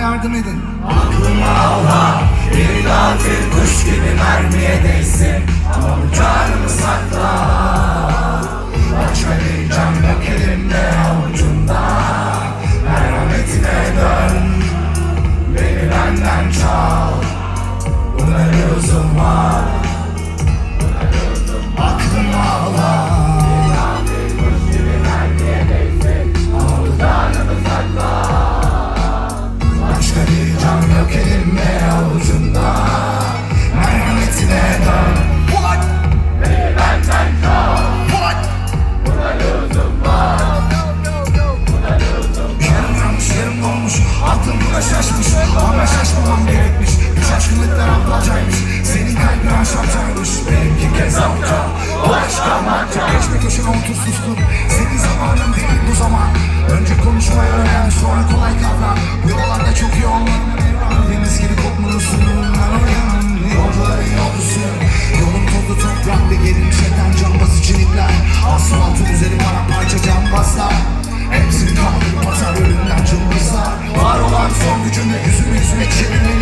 yardım edin. Bir katil kuş gibi mermiye değsin Ama canımı sakla Yok elimde avucumda. Merhametine dön. What? Beni benden çal What? Buna lüzum var Yarım yanmış yarım dolmuş. Aklım buna şaşmış. Ama şaşmamam gerekmiş. Bu şaşkınlıklar ablacaymış Senin kalbin aşağıcaymış. Benimki kez avca O aşk amaca Geçme köşene otur sustur Senin zamanın değil yüzümü yüzüme çevirmeyi